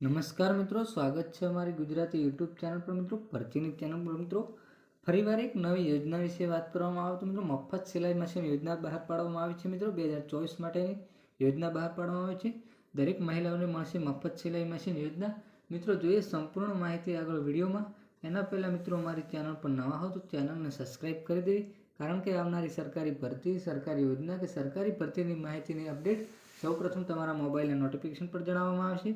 નમસ્કાર મિત્રો, સ્વાગત છે અમારી ગુજરાતી યુટ્યુબ ચેનલ પર. મિત્રો ભરતીની ચેનલ પર. મિત્રો, ફરીવાર એક નવી યોજના વિશે વાત કરવામાં આવે તો મિત્રો, મફત સિલાઈ મશીન યોજના બહાર પાડવામાં આવી છે મિત્રો. બે હજાર ચોવીસ માટેની યોજના બહાર પાડવામાં આવી છે. દરેક મહિલાઓને મળશે મફત સિલાઈ મશીન યોજના. મિત્રો, જોઈએ સંપૂર્ણ માહિતી આગળ વિડીયોમાં. એના પહેલાં મિત્રો, અમારી ચેનલ પર નવા હો તો ચેનલને સબસ્ક્રાઈબ કરી દેવી. કારણ કે આવનારી સરકારી ભરતી, સરકારી યોજના કે સરકારી ભરતીની માહિતીની અપડેટ સૌપ્રથમ તમારા મોબાઈલના નોટિફિકેશન પર જણાવવામાં આવશે.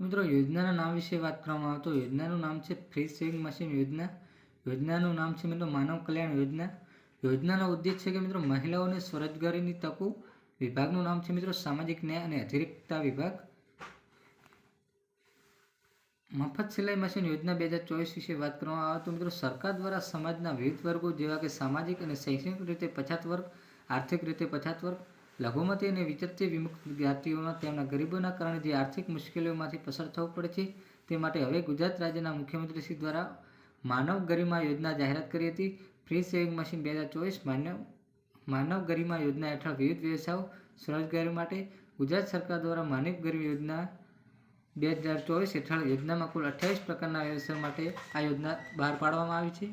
મિત્રો યોજનાના નામ વિશે વાત કરવામાં આવે તો યોજનાનું નામ છે ફ્રી સેવિંગ મશીન યોજના. યોજનાનું નામ છે મિત્રો માનવ કલ્યાણ યોજના. યોજનાનો ઉદ્દેશ છે કે મિત્રો મહિલાઓને સ્વરોજગારીની તકો વિભાગનું નામ છે મિત્રો સામાજિક ન્યાય અને અધિકારિતા વિભાગ. મફત સિલાઈ મશીન યોજના બે હજાર ચોવીસ વિશે વાત કરવામાં આવે તો મિત્રો સરકાર દ્વારા સમાજના વિવિધ વર્ગો જેવા કે સામાજિક અને શૈક્ષણિક રીતે પછાત વર્ગ, આર્થિક રીતે પછાત વર્ગ લઘુમતી અને વિચરતી વિમુક્ત જ્ઞાતિઓમાં તેમના ગરીબોના કારણે જે આર્થિક મુશ્કેલીઓમાંથી પસાર થવું પડે છે, તે માટે હવે ગુજરાત રાજ્યના મુખ્યમંત્રી શ્રી દ્વારા માનવ ગરિમા યોજના જાહેરાત કરી હતી. ફ્રી સેવિંગ મશીન બે હજાર ચોવીસ માનવ માનવ ગરિમા યોજના હેઠળ વિવિધ વ્યવસાયો સ્વરોજગારી માટે ગુજરાત સરકાર દ્વારા માનવ ગરીબ યોજના બે હજાર ચોવીસ હેઠળ યોજનામાં કુલ અઠ્યાવીસ પ્રકારના વ્યવસાય માટે આ યોજના બહાર પાડવામાં આવી છે.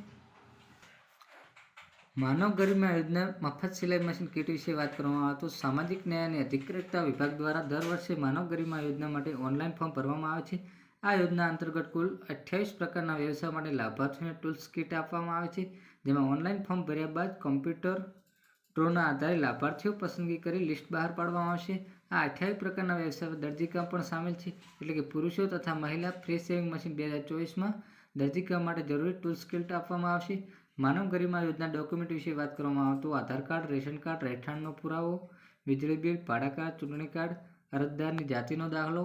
માનવ ગરિમા યોજના મફત સિલાઈ મશીન કીટ વિશે વાત કરવામાં આવે તો સામાજિક ન્યાય અને અધિકારિતા વિભાગ દ્વારા દર વર્ષે માનવ ગરિમા યોજના માટે ઓનલાઈન ફોર્મ ભરવામાં આવે છે. આ યોજના અંતર્ગત કુલ અઠ્યાવીસ પ્રકારના વ્યવસાય માટે લાભાર્થીઓને ટૂલ્સ કીટ આપવામાં આવે છે. જેમાં ઓનલાઈન ફોર્મ ભર્યા બાદ કોમ્પ્યુટર ડ્રોના આધારે લાભાર્થીઓ પસંદગી કરી લિસ્ટ બહાર પાડવામાં આવશે. આ અઠ્યાવીસ પ્રકારના વ્યવસાય દરજીકામ પણ સામેલ છે. એટલે કે પુરુષો તથા મહિલા ફ્રી સેવિંગ મશીન બે હજાર ચોવીસમાં દરજીકામ માટે જરૂરી ટૂલ્સ કીટ આપવામાં આવશે. માનવ ગરિમા યોજના ડોક્યુમેન્ટ વિશે વાત કરવામાં આવે તો આધાર કાર્ડ, રેશન કાર્ડ, રહેઠાણનો પુરાવો, વીજળી બિલ, ભાડા કાર્ડ, ચૂંટણી કાર્ડ, અરજદારની જાતિનો દાખલો.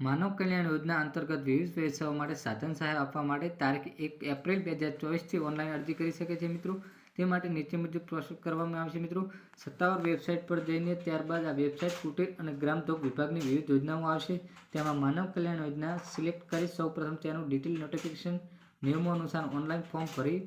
માનવ કલ્યાણ યોજના અંતર્ગત વિવિધ વ્યવસાયો માટે સાધન સહાય આપવા માટે તારીખ એક એપ્રિલ બે હજાર ચોવીસથી ઓનલાઈન અરજી કરી શકે છે મિત્રો. તે માટે નીચે મુજબ પ્રોસેસ કરવામાં આવશે મિત્રો. સત્તાવાર વેબસાઇટ પર જઈને ત્યારબાદ આ વેબસાઇટ કુટીર અને ગ્રામધોક વિભાગની વિવિધ યોજનાઓ આવશે. તેમાં માનવ કલ્યાણ યોજના સિલેક્ટ કરી સૌપ્રથમ તેનું ડિટેલ નોટિફિકેશન નિયમો અનુસાર ઓનલાઈન ફોર્મ ભરી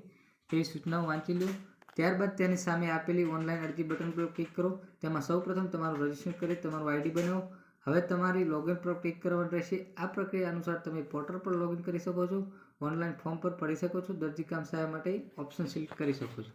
તેવી સૂચનાઓ વાંચી લો. ત્યારબાદ તેની સામે આપેલી ઓનલાઈન અરજી બટન પર ક્લિક કરો. તેમાં સૌપ્રથમ તમારું રજિસ્ટર કરી, તમારું આઈડી બનાવો. હવે તમારી લોગિન પર ક્લિક કરવાનું રહેશે. આ પ્રક્રિયા અનુસાર તમે પોર્ટલ પર લોગિન કરી શકો છો ઓનલાઈન ફોર્મ પર ભરી શકો છો દરજી કામ સહાય માટે ઓપ્શન સિલેક્ટ કરી શકો છો.